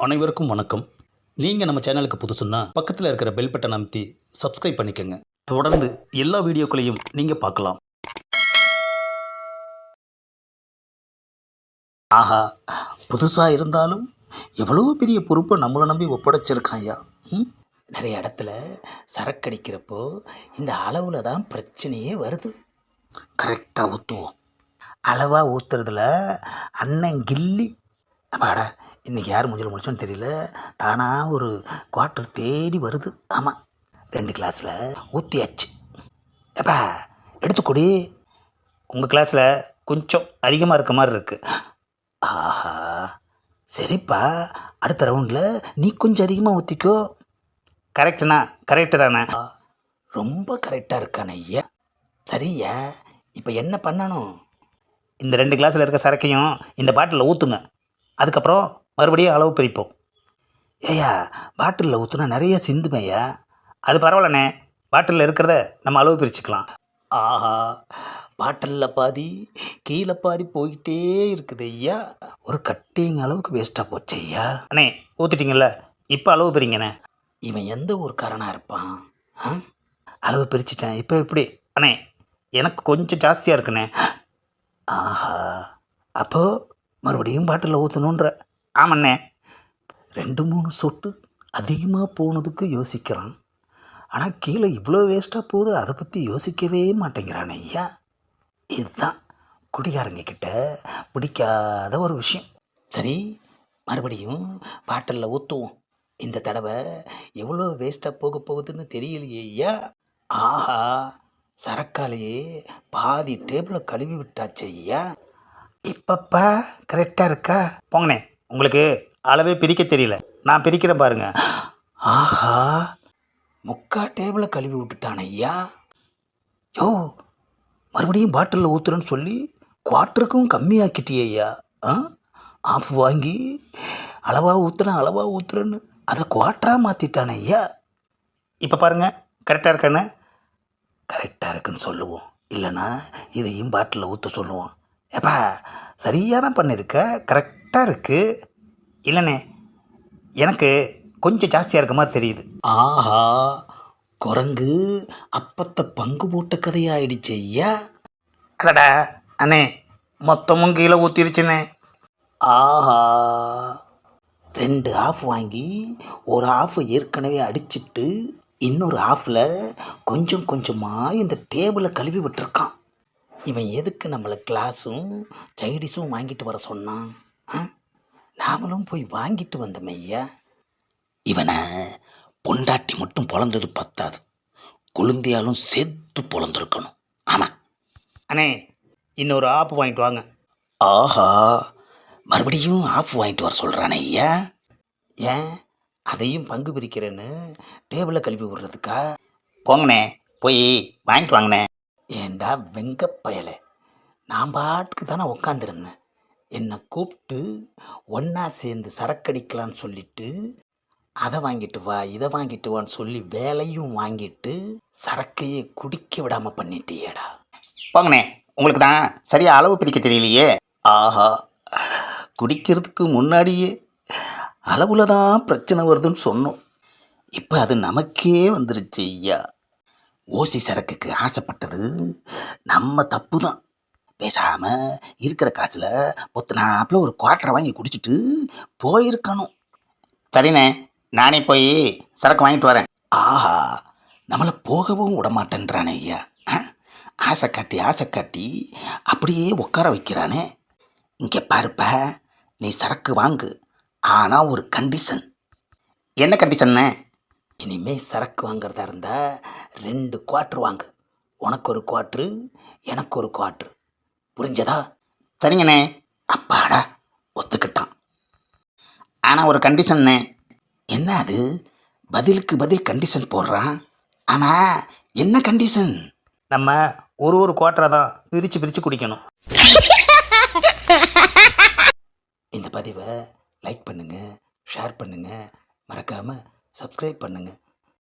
அனைவருக்கும் வணக்கம். நீங்கள் நம்ம சேனலுக்கு புதுசுன்னா பக்கத்தில் இருக்கிற பெல் பட்டன் அமைத்தி சப்ஸ்கிரைப் பண்ணிக்கோங்க. தொடர்ந்து எல்லா வீடியோக்களையும் நீங்கள் பார்க்கலாம். ஆஹா புதுசாக இருந்தாலும் எவ்வளோ பெரிய பொறுப்பை நம்மளை நம்பி ஒப்படைச்சிருக்கான் ஐயா. ம்? நிறைய இடத்துல சரக்கடிக்கிறப்போ இந்த அளவில் தான் பிரச்சனையே வருது. கரெக்டாக ஊற்றுவோம் அளவாக ஊற்றுறதுல அண்ணன் கில்லி அப்பாடா இன்றைக்கி யார் மூஞ்சில் முடிச்சோன்னு தெரியல. தானாக ஒரு குவார்ட்டர் தேடி வருது. ஆமாம் ரெண்டு கிளாஸில் ஊற்றியாச்சு எப்பா எடுத்துக்கொடி. உங்கள் கிளாஸில் கொஞ்சம் அதிகமாக இருக்க மாதிரி இருக்குது ஆஹா சரிப்பா. அடுத்த ரவுண்டில் நீ கொஞ்சம் அதிகமாக ஊற்றிக்கோ கரெக்டுண்ணா கரெக்டு தானே. ரொம்ப கரெக்டாக இருக்கானே ஐயா. சரியா? இப்போ என்ன பண்ணணும்? இந்த ரெண்டு கிளாஸில் இருக்க சரக்கையும் இந்த பாட்டிலில் ஊற்றுங்க அதுக்கப்புறம் மறுபடியும் அளவு பிரிப்போம். ஏய்யா பாட்டிலில் ஊற்றுனா நிறைய சிந்துமையா அது பரவாயில்லண்ணே. பாட்டிலில் இருக்கிறத நம்ம அளவு பிரிச்சுக்கலாம். ஆஹா பாட்டிலில் பாதி கீழே பாதி போயிட்டே இருக்குது ஐயா. ஒரு கட்டிங் அளவுக்கு வேஸ்ட்டாக போச்சு ஐயா. அண்ணே ஊற்றிட்டீங்கல்ல இப்போ அளவு பிரிங்கண்ணே. இவன் எந்த ஊருக்காரனாக இருப்பான்? ஆ? அளவு பிரிச்சிட்டேன். இப்போ எப்படி? அண்ணே எனக்கு கொஞ்சம் ஜாஸ்தியாக இருக்குண்ணே. ஆஹா அப்போ மறுபடியும் பாட்டிலில் ஊற்றணுன்ற ஆமாண்ணே. ரெண்டு மூணு சொட்டு அதிகமாக போனதுக்கு யோசிக்கிறான். ஆனால் கீழே இவ்வளோ வேஸ்ட்டாக போகுது அதை பற்றி யோசிக்கவே மாட்டேங்கிறான் ஐயா. இதுதான் குடிகாரங்க கிட்ட பிடிக்காத ஒரு விஷயம். சரி மறுபடியும் பாட்டிலில் ஊற்றுவோம் இந்த தடவை எவ்வளோ வேஸ்ட்டாக போக போகுதுன்னு தெரியலையே ஐயா. ஆஹா சரக்காலேயே பாதி டேபிளை கழுவி விட்டாச்சு ஐயா. இப்பப்பா கரெக்டாக இருக்கா? போங்கண்ணே. உங்களுக்கு அளவே பிரிக்க தெரியல. நான் பிரிக்கிறேன் பாருங்க. ஆஹா முக்கா டேபிளை கழுவி விட்டுட்டான் ஐயா. யோ மறுபடியும் பாட்டிலில் ஊற்றுறேன்னு சொல்லி குவாட்டருக்கும் கம்மியாக்கிட்டியே ஐயா. ஆ? ஆஃப் வாங்கி அளவாக ஊற்றுறேன் அளவாக ஊற்றுறேன்னு அதை குவாட்டராக மாற்றிட்டானே ஐயா. இப்போ பாருங்கள் கரெக்டாக இருக்கானே கரெக்டாக இருக்குன்னு சொல்லுவோம். இல்லைன்னா இதையும் பாட்டிலில் ஊற்ற சொல்லுவோம். எப்பா சரியாக தான் பண்ணியிருக்க கரெக்ட் கரெக்டாக இருக்குது இல்லைண்ணே எனக்கு கொஞ்சம் ஜாஸ்தியாக இருக்க மாதிரி தெரியுது. ஆஹா குரங்கு அப்பத்தை பங்கு போட்ட கதையாயிடுச்சு ஐயா. அடடா அண்ணே மொத்தமும் கீழே ஊற்றிருச்சுண்ணே ஆஹா ரெண்டு ஆஃப் வாங்கி ஒரு ஆஃப் ஏற்கனவே அடிச்சிட்டு இன்னொரு ஆஃபில் கொஞ்சம் கொஞ்சமாக இந்த டேபிளை கழுவி விட்டுருக்கான். இவன் எதுக்கு நம்மளை கிளாஸும் சைடிஸும் வாங்கிட்டு வர சொன்னான்? நாமளும் போய் வாங்கிட்டு வந்தோம் ஐயா. இவனை பொண்டாட்டி மட்டும் பொழந்தது பத்தாது. குழந்தையாலும் சேர்த்து பொழந்திருக்கணும். ஆமாம் அண்ணே இன்னொரு ஆப் வாங்கிட்டு வாங்க. ஆஹா மறுபடியும் ஆஃப் வாங்கிட்டு வர சொல்கிறானே ஐயா. ஏன்? அதையும் பங்கு பிரிக்கிறேன்னு டேபிளை கழுவி விடுறதுக்கா? போங்கண்ணே போய் வாங்கிட்டு வாங்கண்ணே. ஏண்டா வெங்க பயலே. நான் பாட்டுக்கு தானே உக்காந்துருந்தேன். என்னை கூப்பிட்டு ஒன்றா சேர்ந்து சரக்கடிக்கலான்னு சொல்லிட்டு அதை வாங்கிட்டு வா இதை வாங்கிட்டு வான்னு சொல்லி வேலையும் வாங்கிட்டு சரக்கையே குடிக்க விடாமல் பண்ணிட்டியேடா. போங்கண்ணே உங்களுக்கு தான் சரியாக அளவு பிரிக்க தெரியலையே. ஆஹா குடிக்கிறதுக்கு முன்னாடியே அளவில் தான் பிரச்சனை வருதுன்னு சொன்னோம். இப்போ அது நமக்கே வந்துருச்சு ஐயா. ஓசி சரக்குக்கு ஆசைப்பட்டது நம்ம தப்பு தான். பேசாமல் இருக்கிற காசில் பொத்துனாப்பில் ஒரு குவார்ட்டரை வாங்கி குடிச்சிட்டு போயிருக்கணும். சரிண்ணே நானே போய் சரக்கு வாங்கிட்டு வரேன். ஆஹா நம்மளை போகவும் விடமாட்டேன்றானே ஐயா. ஆ? ஆசை காட்டி ஆசை காட்டி அப்படியே உட்கார வைக்கிறானே. இங்கே பாருப்ப நீ சரக்கு வாங்கு. ஆனால் ஒரு கண்டிஷன் என்ன கண்டிஷன்னு இனிமேல் சரக்கு வாங்குறதா இருந்தால் ரெண்டு குவாட்ரு வாங்கு. உனக்கு ஒரு குவாட்ரு எனக்கு ஒரு குவாட்ரு புரிஞ்சதா? சரிங்கண்ணே. அப்பாடா ஒத்துக்கிட்டான். ஆனால் ஒரு கண்டிஷன்னே என்ன அது? பதிலுக்கு பதில் கண்டிஷன் போடுறான் ஆமாம் என்ன கண்டிஷன் நம்ம ஒரு ஒரு குவாட்டரை தான் பிரித்து பிரித்து குடிக்கணும். இந்த பதிவை லைக் பண்ணுங்கள் ஷேர் பண்ணுங்கள் மறக்காமல் சப்ஸ்கிரைப் பண்ணுங்கள்